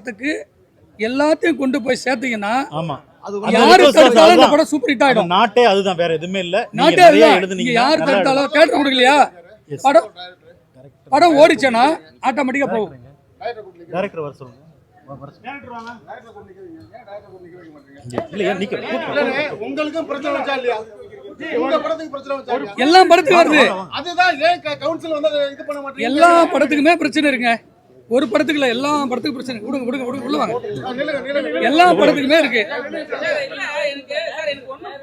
படத்துக்கு எல்லாத்தையும் கொண்டு போய் சேர்த்தீங்கன்னா ஆமா. யாரு தடுத்தாலும் இந்த. படம் சூப்பர் ஹிட் அந்த ஆயிடும் நாட்டே அதுதான் வேற எதுவுமே இல்ல. நீங்க நாட்டே எழுதுனீங்க நீங்க யாரு தடுத்தாலும் தேட்டர் கொடுக்கலையா. படம் படம் ஓடிச்சேன்னா ஆட்டோமேட்டிக்கா போகும். டைரக்டர் வர சொல்லுங்க. வர சொல்லுங்க. இல்ல ஏன் நீங்க உங்களுக்கும் பிரச்சனை வச்சா இல்லையா? உங்க படத்துக்கு பிரச்சனை வச்சா இல்லையா? எல்லா படத்துக்கும் வருது. அதுதான் ஏன் கவுன்சில் வந்து அதை இது பண்ண மாட்டீங்க எல்லா படத்துக்குமே பிரச்சனை இருக்குங்க. ஒரு படத்துக்கு இல்ல எல்லா படத்துக்கும் பிரச்சனை. விடுங்க விடுங்க விடுங்க உள்ள வாங்க. எல்லா படத்துக்குமே இருக்கு.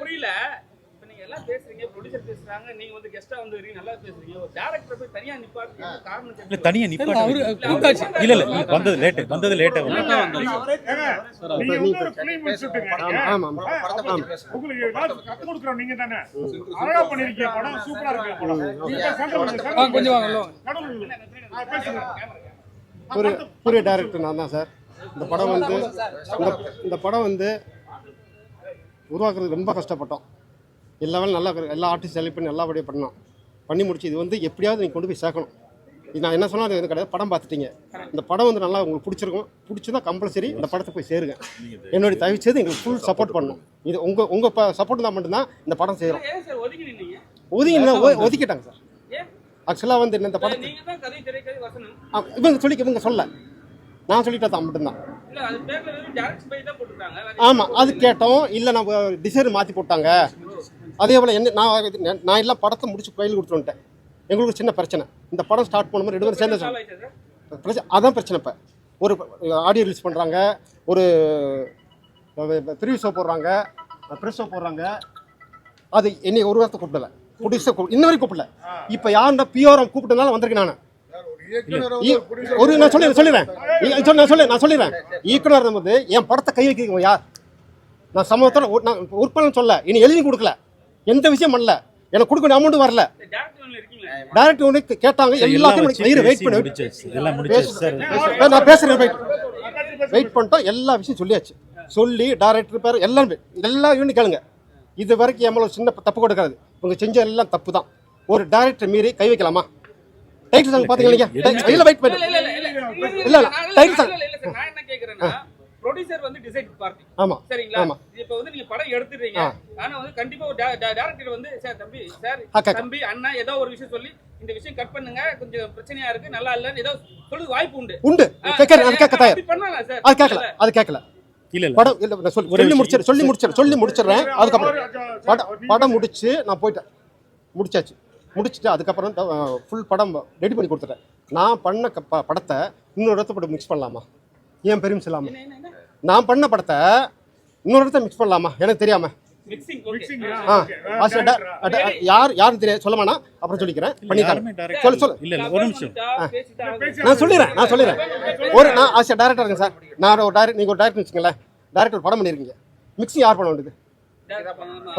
புரியல இப்ப நீங்க எல்லாம் பேசுறீங்க ப்ரொடியூசர் பேசுறாங்க நீங்க வந்து கெஸ்டா வந்து வரீங்க நல்லா பேசுறீங்க ஒரு டேரக்டர் போய் தனியா நிப்பாட்டு காரணம் இல்ல. தனியா நிப்பாட்ட அவரு கூட்டாச்சு இல்ல இல்ல வந்தது. லேட் வந்தது லேட்டா வந்து நீங்க வந்து ஒரு film முடிச்சுட்டீங்க. ஆமா ஆமா உங்களுக்கு ஏதாவது கத்துக் கொடுக்குறோம் நீங்க தானே. அழகா பண்ணிருக்கீங்க படம் சூப்பரா இருக்கு படம். நீங்க சண்டை பண்ணுங்க, சண்டை வாங்க கொஞ்சம் புரிய புரிய டைரக்டர் நான் தான் சார் இந்த படம் வந்து இந்த இந்த படம் வந்து உருவாக்குறது ரொம்ப கஷ்டப்பட்டோம். எல்லா வேலையும் நல்லா. எல்லா ஆர்டிஸ்ட் செலக்ட் பண்ணி எல்லாபடியும் பண்ணோம். பண்ணி முடிச்சு இது வந்து எப்படியாவது நீங்கள் கொண்டு போய் சேர்க்கணும். இது நான் என்ன சொன்னாலும் அது கிடையாது. படம் பார்த்துட்டீங்க. இந்த படம் வந்து நல்லா உங்களுக்கு பிடிச்சிருக்கும். பிடிச்சதா கம்பல்சரி இந்த படத்தை போய் சேருங்க. என்னுடைய தயவு செய்து எங்களுக்கு ஃபுல் சப்போர்ட் பண்ணணும். இது உங்கள் உங்கள் சப்போர்ட் தான் மட்டும்தான் இந்த படம் செய்கிறோம் ஒதுங்கி நின்னீங்க ஒதுங்கி ஒதுக்கிட்டாங்க சார் ஆக்சுவலாக வந்து இந்த படத்தை இவங்க சொல்லி இவங்க சொல்ல. நான் சொல்லிட்டா தான் மட்டும்தான். ஆமாம் அது கேட்டோம். இல்லை நம்ம டிசைன் மாற்றி போட்டாங்க. அதே போல் என்ன நான் நான் எல்லாம் படத்தை முடிச்சு கையில் கொடுத்து வந்துட்டேன். எங்களுக்கு சின்ன பிரச்சனை. இந்த படம் ஸ்டார்ட் பண்ணும்போது ரெண்டு பேரும் சேர்ந்து பிரச்சனை அதான் பிரச்சனை இப்போ. ஒரு ஆடியோ ரிலீஸ் பண்ணுறாங்க ஒரு ப்ரிவியூ ஷோ போடுறாங்க. ப்ரெஸ் ஷோ போடுறாங்க. அது என்னை ஒரு வாரத்தை கூப்பிடல. ப்ரொடியூசர் இன்ன வரைக்கும் கூப்பிடல. இப்போ யாருன்னா பிஆர்எம் கூப்பிட்டனால வந்திருக்கேன் நான். ஒரு நான் சொல்லி சொல்லிடுறேன் நான் சொல்லி நான் சொல்லிடுறேன். இயக்குனர் வந்து என் படத்தை கை வைக்கிறீங்க யார்? நான் சமூகத்தோட ஒரு- நான் ஒர்க் பண்ண சொல்ல. இனி எழுதி கொடுக்கல. எந்த விஷயம் பண்ணல. எனக்கு கொடுக்க அமௌண்ட் வரல. டேரக்ட் ஒன்று கேட்டாங்க. எல்லாம் எல்லாத்தையும் வெயிட் பண்ணி. நான் பேசுறேன் வெயிட் வெயிட் பண்ணிட்டோம். எல்லா விஷயம் சொல்லியாச்சு. சொல்லி டேரக்டர் பேர் எல்லாமே. எல்லா யூனிட் கேளுங்க. இது வரைக்கும் ஒரு சின்ன தப்பு கொடுக்காது. இவங்க செஞ்ச எல்லாம் தப்பு தான் ஒரு டேரக்டர் மீறி கை வைக்கலாமா? டைட்டில் சாங் பாத்தீங்களா இல்ல வெயிட் பண்ணு. இல்ல இல்ல இல்ல இல்ல இல்ல, இல்ல, இல்ல, டைட்டில் இல்ல, இல்ல, இல்ல, நான் என்ன கேக்குறேன்னா ப்ரொடியூசர் வந்து டிசைட் பார்ட்டி ஆமா சரிங்களா? ஆமா. இப்ப வந்து நீங்க படம் எடுத்துறீங்க. ஆனா வந்து கண்டிப்பா ஒரு டேரக்டர் வந்து சார் தம்பி சார். தம்பி அண்ணா ஏதோ ஒரு விஷயம் சொல்லி இந்த விஷயம் கட் பண்ணுங்க. கொஞ்சம் பிரச்சனையா இருக்கு நல்லா இல்லன்னு ஏதோ சொல்லுது வாய்ப்பு உண்டு. உண்டு. அது கேட்க தயார். கேட்கல அது கேட்கல. இல்ல இல்ல. படம் இல்ல சொல்லி. சொல்லி சொல்லி முடிச்சிடுறேன் சொல்லி முடிச்சிடுறேன். அதுக்கப்புறம் படம் படம் முடிச்சு நான் போயிட்டேன். முடிச்சாச்சு. முடிச்சுட்டு அதுக்கப்புறம் ஃபுல் படம் ரெடி பண்ணி கொடுத்துட்டேன். நான் பண்ண க- ப- படத்தை இன்னொரு இடத்த போட்டு மிக்ஸ் பண்ணலாமா? ஏன் என்ன? நான் பண்ண படத்தை இன்னொரு இடத்த மிக்ஸ் பண்ணலாமா? எனக்கு தெரியாம. மிக்சிங் யார் யாருன்னு தெரியாது சொல்ல வேணாம் அப்புறம் சொல்லிக்கிறேன். பண்ணித்தரேன் சொல்லு சொல்லு. இல்ல இல்ல ஒரு நிமிஷம். நான் சொல்லிடுறேன் நான் சொல்லிடுறேன் ஒரு நான் ஆசை டேரக்டர் இருக்கேன் சார். நான் ஒரு டேரக்ட் நீங்கள் ஒரு டேரக்டர் வச்சுங்களேன் டேரக்டர் படம் பண்ணியிருக்கீங்க மிக்ஸிங் யார் பண்ண வேண்டியது?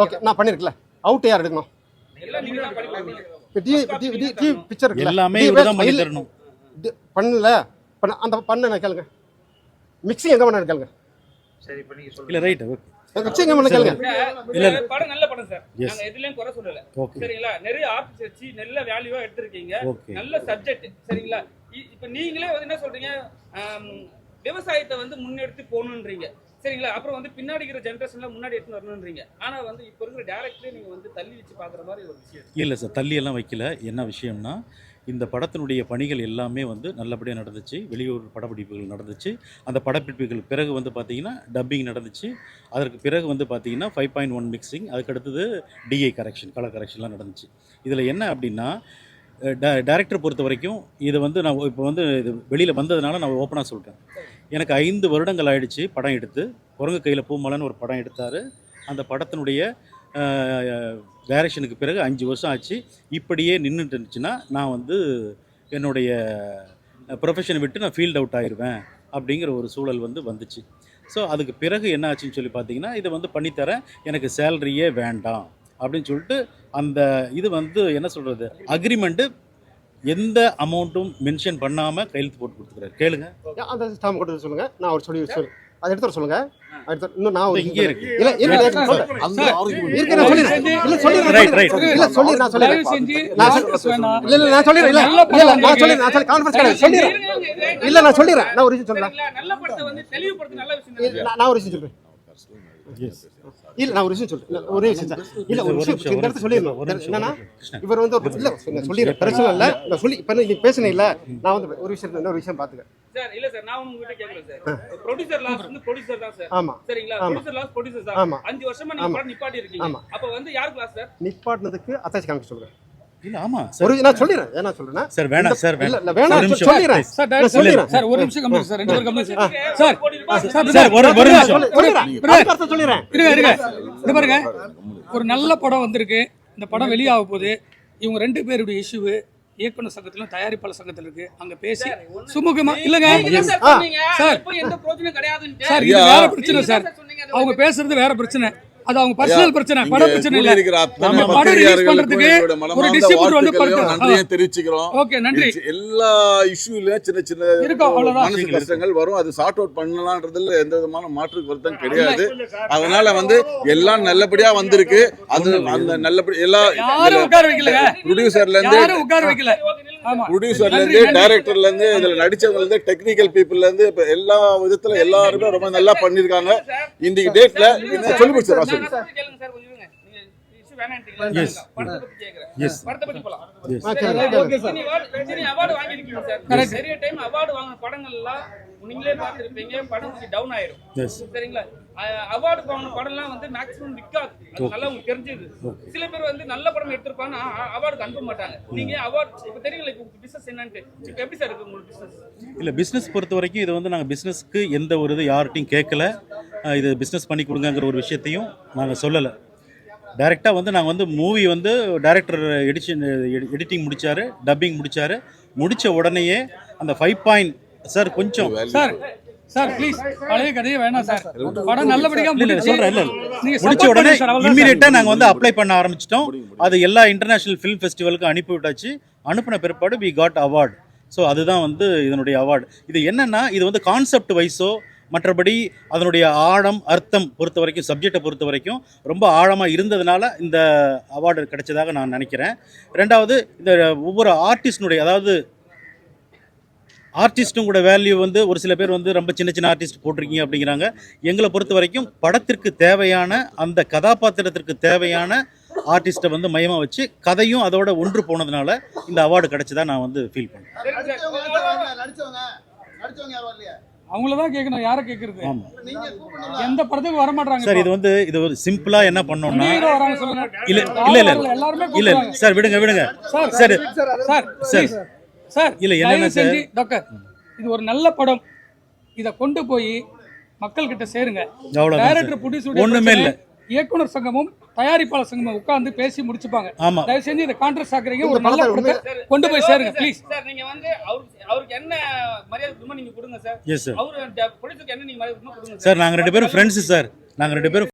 ஓகே நான் பண்ணியிருக்கல அவுட் யார் எடுக்கணும்? எல்லாம் நீங்க தான் பண்ணி கொடுத்தீங்க. இப்போ D D D D picture இருக்குல்ல. எல்லாமே பண்ணல. பண்ண அந்த பண்ண கேளுங்க. மிக்ஸிங் எங்கே பண்ண கேளுங்க. இல்ல ரைட் ஓகே படம் நல்ல படம் சார். நாங்க எதுலயும் குறை சொல்லல. சரிங்களா? நிறைய ஆர்டிஸ்ட் வச்சு நல்ல வேல்யூவா எடுத்திருக்கீங்க. நல்ல சப்ஜெக்ட் சரிங்களா? இ- இப்ப நீங்களே வந்து என்ன சொல்றீங்க? விவசாயத்தை வந்து முன்னெடுத்து போகணுன்றீங்க. சரிங்களா? அப்புறம் வந்து பின்னாடி இருக்கிற ஜென்ரேஷன்ல முன்னாடி எடுத்து வரணுன்றீங்க. ஆனா வந்து இப்ப இருக்கிற டேரக்டரே நீங்க வந்து தள்ளி வச்சு பாக்குற மாதிரி ஒரு விஷயம். இல்லை சார். தள்ளி எல்லாம் வைக்கல. என்ன விஷயம்னா இந்த படத்தினுடைய பணிகள் எல்லாமே வந்து நல்லபடியாக நடந்துச்சு. வெளியூர் படப்பிடிப்புகள் நடந்துச்சு. அந்த படப்பிடிப்புகள் பிறகு வந்து பார்த்தீங்கன்னா டப்பிங் நடந்துச்சு. அதற்கு பிறகு வந்து பார்த்தீங்கன்னா ஃபைவ் பாயிண்ட் ஒன் மிக்சிங் அதுக்கு அடுத்தது டிஐ கரெக்ஷன் கலர் கரெக்ஷன்லாம் நடந்துச்சு. இதில் என்ன அப்படின்னா டேரக்டர் பொறுத்த வரைக்கும் இது வந்து நான் இப்போ வந்து இது வெளியில் வந்ததுனால நான் ஓப்பனாக சொல்கிறேன் எனக்கு ஐந்து வருடங்கள் ஆயிடுச்சு படம் எடுத்து. குரங்கு கையில் பூமலன்னு ஒரு படம் எடுத்தார். அந்த படத்தினுடைய டைரக்ஷனுக்கு பிறகு அஞ்சு வருஷம் ஆச்சு. இப்படியே நின்றுட்டு இருந்துச்சுன்னா நான் வந்து என்னுடைய ப்ரொஃபஷனை விட்டு நான் ஃபீல்ட் அவுட் ஆயிடுவேன் அப்படிங்கிற ஒரு சூழல் வந்து வந்துச்சு. ஸோ அதுக்கு பிறகு என்ன ஆச்சுன்னு சொல்லி பார்த்தீங்கன்னா இதை வந்து பண்ணித்தரேன். எனக்கு சேலரியே வேண்டாம் அப்படின்னு சொல்லிட்டு அந்த இது வந்து என்ன சொல்கிறது அக்ரிமெண்ட்டு எந்த அமௌண்ட்டும் மென்ஷன் பண்ணாமல் கையெழுத்து போட்டு கொடுத்துக்கிறாரு. கேளுங்க. அந்த ஸ்டாம்ப் கொடுத்து நான் அவர் சொல்லி சொல்லு. அதை எடுத்து வர சொல்லுங்க அடுத்து இன்னும் நான் ஒரு இங்கே இருக்கு. இல்ல இருங்க நான் சொல்றேன். அந்த இருக்கு நான் சொல்லிடுறேன் இல்ல சொல்லிடுறேன் Right, right. இல்ல சொல்லி நான் செஞ்சு நான் இல்ல இல்ல நான் சொல்லிடுறேன் இல்ல இல்ல நான் சொல்லிடுறேன் நான் சொல்லி கான்ஃபரன்ஸ் கிடையாது சொல்லிடுறேன் இல்ல நான் சொல்லிடுறேன் நான் ஒரு விஷயம் சொல்றேன் நல்ல படத்தை வந்து தெளிவுபடுத்த நல்ல விஷயம். நான் நான் ஒரு விஷயம் சொல்றேன் இல்ல நான் ஒரு விஷயம் சொல்றேன். இல்ல, ஒரே விஷயம் இல்ல ஒரு விஷயம். இந்த இடத்துல சொல்லிடணும். என்னன்னா. இவர் வந்து ஒரு இல்ல சொல்லிடுறேன். பிரச்சனை இல்ல. நான் சொல்லி இப்ப நீங்க பேசுனீங்க இல்ல. நான் வந்து ஒரு விஷயம் இன்னொரு விஷயம் பாத்துக்க சார் இல்ல சார் நான் உங்ககிட்ட கேக்குறேன் சார். ப்ரொடியூசர் லாஸ் வந்து ப்ரொடியூசர் தான் சார். ஆமா. சரிங்களா? ஆமா. ப்ரொடியூசர் லாஸ் ப்ரொடியூசர் ஆமா. தான் அஞ்சு வருஷமா நீங்க ஆமா. நிப்பாட்டி இருக்கீங்க ஆமா. அப்ப வந்து யாருக்கு லாஸ் சார்? நிப்பாட்டினதுக்கு அத்தாச்சி காமிக்க சொல்றேன். இல்ல ஆமா ஒரு நான் ஏன்னா சார் வேணாம் சார் வேணாம். வேணாம். சொல்லிடுறேன். சார் நான் சார் ஒரு நிமிஷம் கம்மி சார் ரெண்டு பேரும் கம்மி சார் சார் ஒரு ஒரு நிமிஷம். இருங்க இருங்க. இது பாருங்க. ஒரு நல்ல படம் வந்திருக்கு. இந்த படம் வெளியாக போகுது. இவங்க ரெண்டு பேருடைய இஷ்யூ இயக்குனர் சங்கத்திலும் தயாரிப்பாளர் சங்கத்தில் இருக்கு. அங்க பேசி சுமூகமா இல்லங்க. Sir sir. இது. வேற பிரச்சனை சார். அவங்க பேசுறது வேற பிரச்சனை. அது அவங்க பர்சனல் பிரச்சனை பட பிரச்சனை இல்ல. ஆமா, படம் release பண்றதுக்கு ஒரு distributor வந்து நன்றியும் தெரிவிச்சுக்கிறோம். ஓகே நன்றி. எல்லா இஷ்யூலயும் சின்ன சின்ன இருக்கும், அவ்வளவுதான். கஷ்டங்கள் வரும். அது சார்ட் அவுட் பண்ணலான்றதுல எந்த விதமான மாற்று கருத்தும் கிடையாது. அதனால வந்து எல்லாம் நல்லபடியா வந்திருக்கு. அது அந்த நல்லபடி எல்லா யாரும் உட்கார வைக்கலங்க. ப்ரொடியூசர்ல இருந்து யாரும் உட்கார வைக்கல. ப்ரொடியூசர்ல இருந்து. டைரக்டர்ல இருந்து இதுல நடிச்சவங்க இருந்து டெக்னிக்கல் பீப்புள்ல இருந்து இப்ப எல்லா விதத்துல எல்லாருமே ரொம்ப நல்லா பண்ணிருக்காங்க. இன்னைக்கு டேட்ல சொல்லி முடிச்சு நான் சொல்லி சொல்றது கேளுங்க சார் நிறைய time award வாங்கின படங்கள்லாம் நீங்களே பார்த்திருப்பீங்க, படம் கொஞ்சம் down ஆயிரும். சரிங்களா? award வாங்கின படம்லாம் வந்து விக்காது. அது நல்லா உங்களுக்கு தெரிஞ்சது. சில பேர் வந்து நல்ல படம் எடுத்திருப்பாங்க, ஆ- ஆ- award க்கு அனுப்ப மாட்டாங்க. நீங்க award இப்ப தெரியுங்களா இப்ப business என்னன்ட்டு. இப்ப எப்படி சார் இருக்கு உங்களுக்கு business? இல்லை பிஸ்னஸ் பொறுத்த வரைக்கும் இது வந்து நாங்கள் பிஸ்னஸ்க்கு எந்த ஒரு இது யார்கிட்டையும் கேட்கல இது பிஸ்னஸ் பண்ணி கொடுங்கங்கிற ஒரு விஷயத்தையும் நாங்கள் சொல்லலை. டைரெக்டாக வந்து நாங்கள் வந்து மூவி வந்து டைரக்டர் எடிஷன் எடிட்டிங் முடிச்சாரு டப்பிங் முடிச்சாரு. முடித்த உடனேயே அந்த ஃபைவ் பாயிண்ட் சார் கொஞ்சம் சார் சார் ப்ளீஸ் பழைய கதையே வேணாம் சார் படம் நல்லபடியா இல்ல இல்ல முடிச்சு உடனே பண்ணுங்க சார், அவ்வளவுதான் இம்மீடியட்டா சார். நாங்க வந்து அப்ளை பண்ண ஆரம்பிச்சிட்டோம். அது எல்லா இன்டர்நேஷனல் ஃபிலிம் ஃபெஸ்டிவலுக்கு அனுப்பி விட்டாச்சு. அனுப்பின பிற்பாடு வி காட் அவார்ட் ஸோ அதுதான் வந்து இதனுடைய அவார்டு இது என்னன்னா இது வந்து கான்செப்ட் வைஸோ மற்றபடி அதனுடைய ஆழம் அர்த்தம் பொறுத்த வரைக்கும் சப்ஜெக்டை பொறுத்த வரைக்கும் ரொம்ப ஆழமாக இருந்ததுனால இந்த அவார்டு கிடைச்சதாக நான் நினைக்கிறேன். ரெண்டாவது இந்த ஒவ்வொரு ஆர்டிஸ்டினுடைய அதாவது ஆர்டிஸ்ட்டும் கூட வேல்யூ வந்து ஒரு சில பேர் வந்து ரொம்ப சின்ன சின்ன ஆர்டிஸ்ட் போட்டிருக்கீங்க அப்படிங்கிறாங்க. எங்களை பொறுத்த வரைக்கும் படத்திற்கு தேவையான அந்த கதாபாத்திரத்திற்கு தேவையான ஆர்டிஸ்ட்டை வந்து மையமாக வச்சு கதையும் அதோட ஒன்று போனதுனால இந்த அவார்டு கிடைச்சதா நான் வந்து ஃபீல் பண்ணேன் அவங்கள தான் கேட்கணும் யாரை கேட்கறது எந்த படத்துக்கு வர மாட்டாங்க சார் இது வந்து இது ஒரு சிம்பிளாக என்ன பண்ணோம்னா இல்ல இல்ல இல்ல இல்ல. சார் விடுங்க விடுங்க சார் சார் சார். சார் இல்ல, தயவு செஞ்சு டாக்டர் இது ஒரு நல்ல படம் இத கொண்டு போய் மக்கள் கிட்ட சேருங்க டைரக்டர். ப்ரொடியூசர் ஒண்ணுமே இல்ல. இயக்குனர் சங்கமும் தயாரிப்பாளர் சங்கமும் உட்கார்ந்து பேசி முடிச்சுப்பாங்க. தயவு செஞ்சு இதை கான்ட்ராக்ட் ஆக்குறீங்க. இந்த ஒரு நல்ல படத்தை கொண்டு போய் சேருங்க சார், ப்ளீஸ் சார் நீங்க வந்து அவருக்கு அவருக்கு என்ன மரியாதை நீங்க கொடுங்க சார். எஸ் சார் அவரு ப்ரொடியூசருக்கு என்ன நீங்க மரியாதை கொடுங்க சார் சார். நாங்கள் ரெண்டு பேரும் ஃப்ரெண்ட்ஸு சார் நாங்கள் ரெண்டு பேரும்